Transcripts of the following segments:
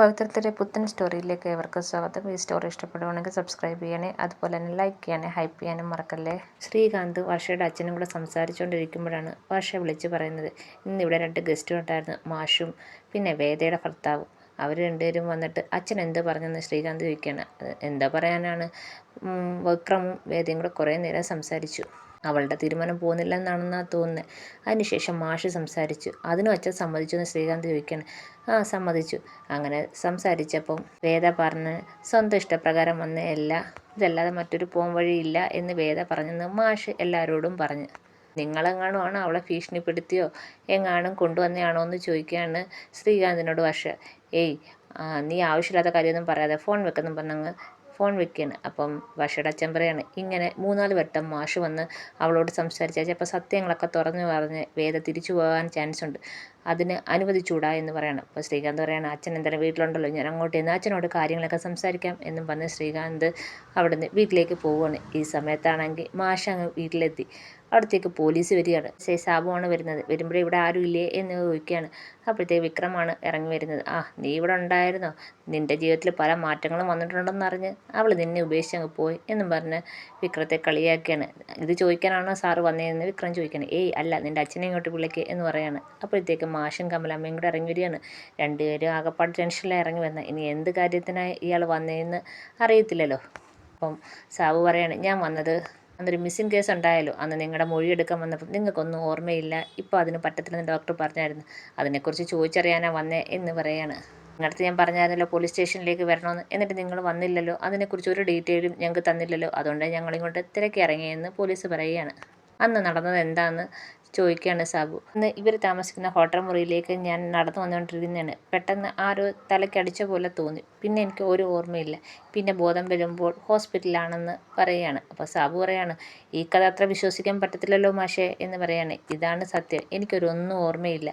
പവിത്രത്തിന്റെ പുത്തൻ സ്റ്റോറിയിലേക്ക് ഏവർക്കും സ്വാഗതം. ഈ സ്റ്റോറി ഇഷ്ടപ്പെടുവാണെങ്കിൽ സബ്സ്ക്രൈബ് ചെയ്യണേ അതുപോലെ തന്നെ ലൈക്ക് ചെയ്യാനേ ഹൈപ്പ് ചെയ്യാനും മറക്കല്ലേ? ശ്രീകാന്ത് വർഷയുടെ അച്ഛനും കൂടെ സംസാരിച്ചുകൊണ്ടിരിക്കുമ്പോഴാണ് വർഷ വിളിച്ച് പറയുന്നത് ഇന്ന് ഇവിടെ രണ്ട് ഗസ്റ്റ് ഉണ്ടായിരുന്നു മാഷും പിന്നെ വേദയുടെ ഭർത്താവും. അവർ രണ്ടുപേരും വന്നിട്ട് അച്ഛൻ എന്ത് പറഞ്ഞെന്ന് ശ്രീകാന്ത് ചോദിക്കുകയാണ്. എന്താ പറയാനാണ്? വിക്രമും വേദയും കൂടെ കുറേ നേരം സംസാരിച്ചു. അവളുടെ തീരുമാനം പോകുന്നില്ല എന്നാണെന്നാ തോന്നുന്നത് അതിനുശേഷം മാഷ് സംസാരിച്ചു. അതിനും അച്ഛൻ സമ്മതിച്ചു എന്ന് ശ്രീകാന്ത് ചോദിക്കുകയാണ് ആ സമ്മതിച്ചു. അങ്ങനെ സംസാരിച്ചപ്പം വേദ പറഞ്ഞ് സ്വന്തം ഇഷ്ടപ്രകാരം വന്ന എല്ലാ ഇതല്ലാതെ മറ്റൊരു പോം വഴിയില്ല എന്ന് വേദ പറഞ്ഞെന്ന് മാഷ് എല്ലാവരോടും പറഞ്ഞു. നിങ്ങളെങ്ങാനും ആണ് അവളെ ഭീഷണിപ്പെടുത്തിയോ? എങ്ങാനും കൊണ്ടുവന്നെയാണോ എന്ന് ചോദിക്കുകയാണ് ശ്രീകാന്തിനോട് വർഷ ഏയ് നീ ആവശ്യമില്ലാത്ത കാര്യമൊന്നും പറയാതെ ഫോൺ വെക്കുന്നു പറഞ്ഞങ്ങ് ഫോൺ വെക്കുകയാണ് അപ്പം ഭാഷയുടെ പറയാണ് ഇങ്ങനെ മൂന്നാൽ വട്ടം മാഷ് വന്ന് അവളോട് സംസാരിച്ചാൽ ചിലപ്പോൾ സത്യങ്ങളൊക്കെ തുറന്നു പറഞ്ഞ് വേദ തിരിച്ചു പോകാൻ ചാൻസ് ഉണ്ട്. അതിന് അനുവദിച്ചൂടാ എന്ന് പറയണം. അപ്പോൾ ശ്രീകാന്ത് പറയാണ് അച്ഛൻ എന്തായാലും വീട്ടിലുണ്ടല്ലോ ഞാൻ അങ്ങോട്ട് ചെന്ന് അച്ഛനോട് കാര്യങ്ങളൊക്കെ സംസാരിക്കാം എന്നും പറഞ്ഞ് ശ്രീകാന്ത് അവിടുന്ന് വീട്ടിലേക്ക് പോവുകയാണ് ഈ സമയത്താണെങ്കിൽ മാഷ് അങ്ങ് വീട്ടിലെത്തി. അവിടത്തേക്ക് പോലീസ് വരികയാണ്. സേ സാബുവാണ് വരുന്നത്. വരുമ്പോഴേ ഇവിടെ ആരും ഇല്ലേ എന്ന് ചോദിക്കുകയാണ്. അപ്പോഴത്തേക്ക് വിക്രമാണ് ഇറങ്ങി വരുന്നത്. ആ നീ ഇവിടെ ഉണ്ടായിരുന്നോ? നിന്റെ ജീവിതത്തിൽ പല മാറ്റങ്ങളും വന്നിട്ടുണ്ടെന്ന് അറിഞ്ഞ് അവൾ നിന്നെ ഉപേക്ഷിച്ച് അങ്ങ് പോയി എന്നും പറഞ്ഞ് വിക്രത്തെ കളിയാക്കിയാണ് ഇത് ചോദിക്കാനാണോ സാറ് വന്നതെന്ന്? വിക്രം ചോദിക്കുകയാണ്. ഏയ് അല്ല നിന്റെ അച്ഛനെ ഇങ്ങോട്ട് വിളിക്കുക എന്ന് പറയാണ്. അപ്പോഴത്തേക്ക് മാഷും കമലമ്മയും കൂടെ ഇറങ്ങി വരികയാണ്. രണ്ടുപേരും ആകപ്പാട് ടെൻഷനിലാണ് ഇറങ്ങി വന്ന. ഇനി എന്ത് കാര്യത്തിനായി ഇയാൾ വന്നതെന്ന് അറിയത്തില്ലല്ലോ. അപ്പം സാബു പറയാണ് ഞാൻ വന്നത് അന്നൊരു മിസ്സിംഗ് കേസ് ഉണ്ടായല്ലോ അന്ന് നിങ്ങളുടെ മൊഴിയെടുക്കാൻ വന്നപ്പോൾ നിങ്ങൾക്കൊന്നും ഓർമ്മയില്ല. ഇപ്പോൾ അതിന് പറ്റത്തില്ലെന്ന് ഡോക്ടർ പറഞ്ഞായിരുന്നു. അതിനെക്കുറിച്ച് ചോദിച്ചറിയാനാണ് വന്നേ എന്ന് പറയാണ്. നിങ്ങളടുത്ത് ഞാൻ പറഞ്ഞായിരുന്നല്ലോ പോലീസ് സ്റ്റേഷനിലേക്ക് വരണമെന്ന്. എന്നിട്ട് നിങ്ങൾ വന്നില്ലല്ലോ. അതിനെക്കുറിച്ച് ഒരു ഡീറ്റെയിലും ഞങ്ങൾക്ക് തന്നില്ലല്ലോ. അതുകൊണ്ട് ഞങ്ങളിങ്ങോട്ട് തിരക്കി ഇറങ്ങിയെന്ന് പോലീസ് പറയുകയാണ്. അന്ന് നടന്നത് എന്താണെന്ന് ചോദിക്കുകയാണ് സാബു. അന്ന് ഇവർ താമസിക്കുന്ന ഹോട്ടൽ മുറിയിലേക്ക് ഞാൻ നടന്നു വന്നുകൊണ്ടിരിക്കുന്നതാണ്. പെട്ടെന്ന് ആരോ തലയ്ക്കടിച്ച പോലെ തോന്നി. പിന്നെ എനിക്ക് ഒരു ഓർമ്മയില്ല. പിന്നെ ബോധം വരുമ്പോൾ ഹോസ്പിറ്റലാണെന്ന് പറയുകയാണ് അപ്പോൾ സാബു പറയാണ് ഈ കഥ അത്ര വിശ്വസിക്കാൻ പറ്റത്തില്ലല്ലോ മാഷേ എന്ന് പറയാണ്. ഇതാണ് സത്യം. എനിക്കൊരു ഒന്നും ഓർമ്മയില്ല.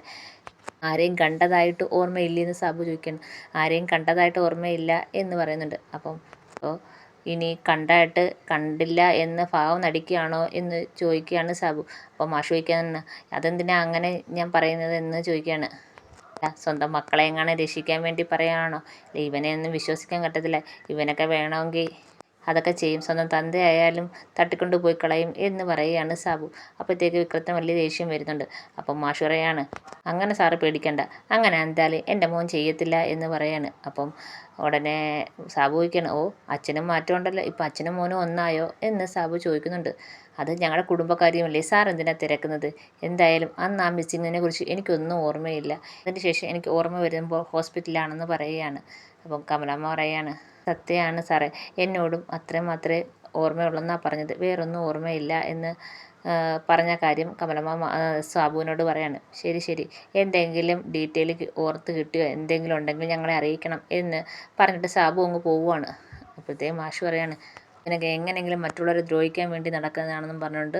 ആരെയും കണ്ടതായിട്ട് ഓർമ്മയില്ലെന്ന് സാബു ചോദിക്കുന്നു ആരെയും കണ്ടതായിട്ട് ഓർമ്മയില്ല എന്ന് പറയുന്നുണ്ട്. അപ്പം അപ്പോൾ ഇനി കണ്ടായിട്ട് കണ്ടില്ല എന്ന് ഭാവം നടിക്കുകയാണോ എന്ന് ചോദിക്കുകയാണ് സാബു. അപ്പോൾ മാഷ് ചോദിക്കുകയാണ് അതെന്തിനാ അങ്ങനെ ഞാൻ പറയുന്നത് എന്ന് ചോദിക്കുകയാണ്. സ്വന്തം മക്കളെ എങ്ങാനും രക്ഷിക്കാൻ വേണ്ടി പറയുകയാണോ? ഇവനെ ഒന്നും വിശ്വസിക്കാൻ പറ്റത്തില്ല. ഇവനൊക്കെ വേണമെങ്കിൽ അതൊക്കെ ചെയ്യും. സ്വന്തം തന്തയായാലും തട്ടിക്കൊണ്ട് പോയി കളയും എന്ന് പറയുകയാണ് സാബു. അപ്പോഴത്തേക്ക് വിക്രത്തിന് വലിയ ദേഷ്യം വരുന്നുണ്ട്. അപ്പം മാഷ് പറയാണ് അങ്ങനെ സാറ് പേടിക്കണ്ട. അങ്ങനെ എന്തായാലും എന്റെ മോൻ ചെയ്യത്തില്ല എന്ന് പറയാണ്. അപ്പം ഉടനെ സാബു ചോദിക്കണം ഓ അച്ഛനും മാറ്റമുണ്ടല്ലോ ഇപ്പം അച്ഛനും മോനും ഒന്നായോ? എന്ന് സാബു ചോദിക്കുന്നുണ്ട്. അത് ഞങ്ങളുടെ കുടുംബക്കാരിയുമല്ലേ? സാർ എന്തിനാണ് തിരക്കുന്നത്? എന്തായാലും അന്ന് ആ മിസ്സിങ്ങിനെ കുറിച്ച് എനിക്കൊന്നും ഓർമ്മയില്ല. അതിന് ശേഷം എനിക്ക് ഓർമ്മ വരുമ്പോൾ ഹോസ്പിറ്റലാണെന്ന് പറയുകയാണ്. അപ്പം കമലമ്മ പറയാണ് സത്യമാണ് സാറേ. എന്നോടും അത്രയും മാത്രമേ ഓർമ്മയുള്ളെന്നാണ് പറഞ്ഞത്. വേറൊന്നും ഓർമ്മയില്ല എന്ന് പറഞ്ഞ കാര്യം കമലമ്മ സാബുവിനോട് പറയാണ്. ശരി ശരി. എന്തെങ്കിലും ഡീറ്റെയിൽ ഓർത്ത് കിട്ടിയോ? എന്തെങ്കിലും ഉണ്ടെങ്കിൽ ഞങ്ങളെ അറിയിക്കണം എന്ന് പറഞ്ഞിട്ട് സാബു അങ്ങ് പോവുകയാണ് അപ്പോഴത്തേക്കും മാഷ് പറയാണ് നിനക്ക് എങ്ങനെയെങ്കിലും മറ്റുള്ളവരെ ദ്രോഹിക്കാൻ വേണ്ടി നടക്കുന്നതാണെന്നും പറഞ്ഞുകൊണ്ട്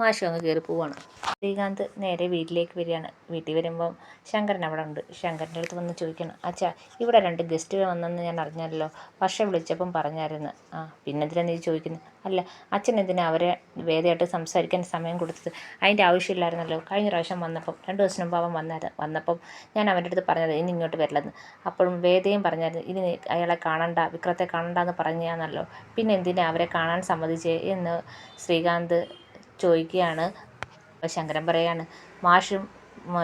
മാഷു അങ്ങ് കയറി പോവാണ്. ശ്രീകാന്ത് നേരെ വീട്ടിലേക്ക് വരികയാണ്. വീട്ടിൽ വരുമ്പം ശങ്കരൻ അവിടെ ഉണ്ട്. ശങ്കരന്റെ അടുത്ത് വന്ന് ചോദിക്കണം അച്ഛാ ഇവിടെ രണ്ട് ഗസ്റ്റുകൾ വന്നെന്ന് ഞാൻ അറിഞ്ഞല്ലോ പക്ഷെ വിളിച്ചപ്പം പറഞ്ഞായിരുന്നു. ആ പിന്നെന്തിനാ നീ ചോദിക്കുന്നു? അല്ല അച്ഛൻ എന്തിനാ അവരെ വേദയായിട്ട് സംസാരിക്കാൻ സമയം കൊടുത്തത്? അതിന്റെ ആവശ്യമില്ലായിരുന്നല്ലോ. കഴിഞ്ഞ പ്രാവശ്യം വന്നപ്പം രണ്ട് ദിവസം മുമ്പ് അവൻ വന്നായിരുന്നു വന്നപ്പം ഞാൻ അവന്റെ അടുത്ത് പറഞ്ഞത് ഇനി ഇങ്ങോട്ട് വരില്ലെന്ന്. അപ്പോഴും വേദയും പറഞ്ഞായിരുന്നു ഇനി അയാളെ കാണണ്ട വിക്രത്തെ കാണണ്ട എന്ന് പറഞ്ഞാന്നല്ലോ പിന്നെ എന്തിനാ അവരെ കാണാൻ സമ്മതിച്ചേ എന്ന് ശ്രീകാന്ത് ചോദിക്കുകയാണ്. ശങ്കരൻ പറയാണ് മാഷും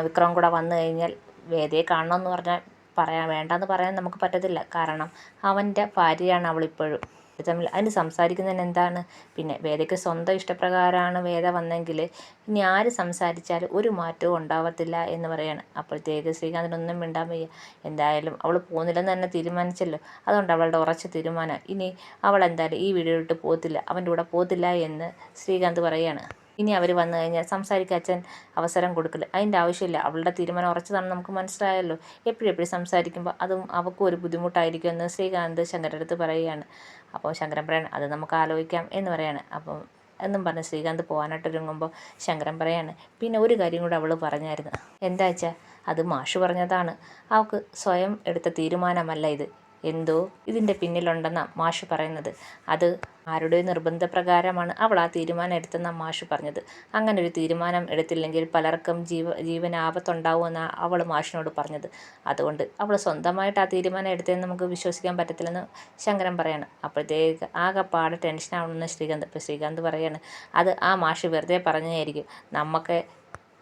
വിക്രം കൂടെ വന്നു കഴിഞ്ഞാൽ വേദയെ കാണണമെന്ന് പറഞ്ഞാൽ പറയാൻ വേണ്ടെന്ന് പറയാൻ നമുക്ക് പറ്റത്തില്ല. കാരണം അവന്റെ ഭാര്യയാണ് അവളിപ്പോഴും. തമ്മിൽ അതിന് സംസാരിക്കുന്നതിന് എന്താണ്? പിന്നെ വേദയ്ക്ക് സ്വന്തം ഇഷ്ടപ്രകാരമാണ് വേദ വന്നെങ്കിൽ ഇനി ആര് സംസാരിച്ചാലും ഒരു മാറ്റവും ഉണ്ടാവത്തില്ല എന്ന് പറയാണ്. അപ്പോഴത്തേക്ക് ശ്രീകാന്തിനൊന്നും മിണ്ടാൻ വയ്യ. എന്തായാലും അവൾ പോകുന്നില്ലെന്ന് തന്നെ തീരുമാനിച്ചല്ലോ. അതുകൊണ്ട് അവളുടെ ഉറച്ച തീരുമാനം. ഇനി അവൾ എന്തായാലും ഈ വീഡിയോ ഇട്ട് പോകത്തില്ല. അവന്റെ കൂടെ പോകത്തില്ല എന്ന് ശ്രീകാന്ത് പറയാണ്. ഇനി അവർ വന്നു കഴിഞ്ഞാൽ സംസാരിക്കാൻ അച്ഛൻ അവസരം കൊടുക്കില്ല അതിന്റെ ആവശ്യമില്ല. അവളുടെ തീരുമാനം ഉറച്ചതാണെന്ന് നമുക്ക് മനസ്സിലായല്ലോ. എപ്പോഴും എപ്പോഴും സംസാരിക്കുമ്പോൾ അതും അവൾക്കും ഒരു ബുദ്ധിമുട്ടായിരിക്കും എന്ന് ശ്രീകാന്ത് ശങ്കരന്റെ അടുത്ത് പറയുകയാണ്. അപ്പോൾ ശങ്കരൻ പറയാണ് അത് നമുക്ക് ആലോചിക്കാം എന്ന് പറയാണ്. അപ്പം എന്നും പറഞ്ഞ് ശ്രീകാന്ത് പോകാനായിട്ട് ഒരുങ്ങുമ്പോൾ ശങ്കരൻ പറയാണ് പിന്നെ ഒരു കാര്യം കൂടെ അവൾ പറഞ്ഞായിരുന്നു. എന്താ വെച്ചാൽ അത് മാഷ് പറഞ്ഞതാണ്. അവൾക്ക് സ്വയം എടുത്ത തീരുമാനമല്ല ഇത്. എന്തോ ഇതിന്റെ പിന്നിലുണ്ടെന്ന മാഷ് പറയുന്നത്. അത് ആരുടെ നിർബന്ധപ്രകാരമാണ് അവൾ ആ തീരുമാനം എടുത്തെന്ന മാഷ് പറഞ്ഞത്. അങ്ങനെ ഒരു തീരുമാനം എടുത്തില്ലെങ്കിൽ പലർക്കും ജീവ ജീവന് ആപത്തുണ്ടാവുമെന്നാണ് അവൾ മാഷിനോട് പറഞ്ഞത്. അതുകൊണ്ട് അവൾ സ്വന്തമായിട്ട് ആ തീരുമാനം എടുത്തതെന്ന് നമുക്ക് വിശ്വസിക്കാൻ പറ്റത്തില്ലെന്ന് ശങ്കരൻ പറയാണ്. അപ്പോഴത്തേക്ക് ആകെപ്പാടെ ടെൻഷനാവണമെന്ന് ശ്രീകാന്ത് ഇപ്പോൾ ശ്രീകാന്ത് പറയാണ്. അത് ആ മാഷ് വെറുതെ പറഞ്ഞതായിരിക്കും. നമുക്ക്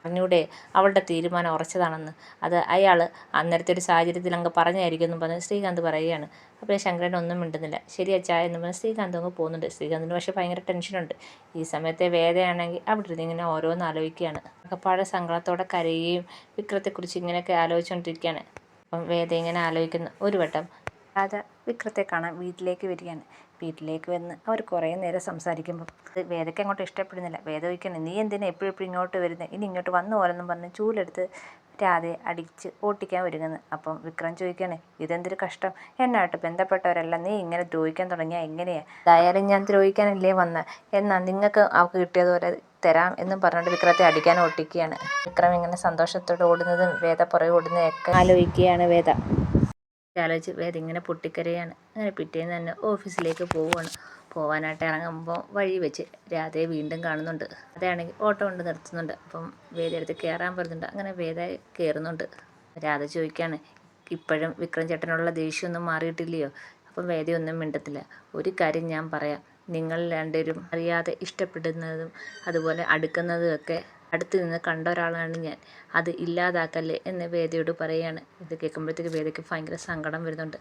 അറിഞ്ഞൂടെ അവളുടെ തീരുമാനം ഉറച്ചതാണെന്ന്. അത് അയാൾ അന്നേരത്തെ ഒരു സാഹചര്യത്തിൽ അങ്ങ് പറഞ്ഞായിരിക്കും എന്നും പറഞ്ഞ് ശ്രീകാന്ത് പറയുകയാണ്. അപ്പോൾ ശങ്കരൻ ഒന്നും മിണ്ടുന്നില്ല. ശരി അച്ഛാ എന്ന് പറഞ്ഞ് ശ്രീകാന്ത് അങ്ങ് പോകുന്നുണ്ട്. ശ്രീകാന്തിന് പക്ഷേ ഭയങ്കര ടെൻഷനുണ്ട് ഈ സമയത്തെ വേദയാണെങ്കിൽ അവിടെ ഇരുന്ന് ഇങ്ങനെ ഓരോന്ന് ആലോചിക്കുകയാണ്. അകപ്പാടെ സങ്കടത്തോടെ കരയുകയും വിക്രത്തെക്കുറിച്ച് ഇങ്ങനെയൊക്കെ ആലോചിച്ചുകൊണ്ടിരിക്കുകയാണ്. അപ്പം വേദ ഇങ്ങനെ ആലോചിക്കുന്നു. ഒരു വട്ടം. രാജ വിക്രത്തെ കാണാൻ വീട്ടിലേക്ക് വരികയാണ്. വീട്ടിലേക്ക് വന്ന് അവർ കുറേ നേരം സംസാരിക്കുമ്പോൾ അത് വേദയ്ക്ക് അങ്ങോട്ട് ഇഷ്ടപ്പെടുന്നില്ല. വേദ ചോദിക്കണം നീ എന്തിനാ എപ്പോഴും എപ്പോഴും ഇങ്ങോട്ട് വരുന്നത് ഇനി ഇങ്ങോട്ട് വന്നു പോലെന്നും പറഞ്ഞ് ചൂലെടുത്ത് രാധയെ അടിച്ച് ഓട്ടിക്കാൻ ഒരുങ്ങുന്നു. അപ്പം വിക്രം ചോദിക്കുകയാണ് ഇതെന്തൊരു കഷ്ടം? എന്നായിട്ട് ബന്ധപ്പെട്ടവരെല്ലാം. നീ ഇങ്ങനെ ദ്രോഹിക്കാൻ തുടങ്ങിയാൽ എങ്ങനെയാണ് എന്തായാലും ഞാൻ ദ്രോഹിക്കാനല്ലേ വന്ന. എന്നാൽ നിങ്ങൾക്ക് അവൾക്ക് കിട്ടിയതുപോലെ തരാം എന്നും പറഞ്ഞിട്ട് വിക്രത്തെ അടിക്കാൻ ഓട്ടിക്കുകയാണ്. വിക്രം ഇങ്ങനെ സന്തോഷത്തോടെ ഓടുന്നതും വേദ പുറകെ ഓടുന്നതൊക്കെ ആലോചിക്കുകയാണ് വേദ. ആലോചിച്ച് വേദ ഇങ്ങനെ പൊട്ടിക്കരയാണ്. അങ്ങനെ പിറ്റേന്ന് തന്നെ ഓഫീസിലേക്ക് പോവുകയാണ് പോവാനായിട്ട് ഇറങ്ങുമ്പോൾ വഴി വെച്ച് രാധയെ വീണ്ടും കാണുന്നുണ്ട്. അതാണെങ്കിൽ ഓട്ടോ കൊണ്ട് നിർത്തുന്നുണ്ട്. അപ്പം വേദ എടുത്ത് കയറാൻ പറയുന്നുണ്ട് അങ്ങനെ വേദ കയറുന്നുണ്ട് രാധ ചോദിക്കുകയാണ് ഇപ്പോഴും വിക്രം ചേട്ടനുള്ള ദേഷ്യമൊന്നും മാറിയിട്ടില്ലയോ? അപ്പം വേദയൊന്നും മിണ്ടത്തില്ല. ഒരു കാര്യം ഞാൻ പറയാം. നിങ്ങൾ രണ്ടുപേരും അറിയാതെ ഇഷ്ടപ്പെടുന്നതും അതുപോലെ അടുക്കുന്നതും ഒക്കെ അടുത്ത് നിന്ന് കണ്ട ഒരാളാണ് ഞാൻ. അത് ഇല്ലാതാക്കല്ലേ എന്ന് വേദയോട് പറയുകയാണ് ഇത് കേൾക്കുമ്പോഴത്തേക്ക് വേദയ്ക്ക് ഭയങ്കര സങ്കടം വരുന്നുണ്ട്.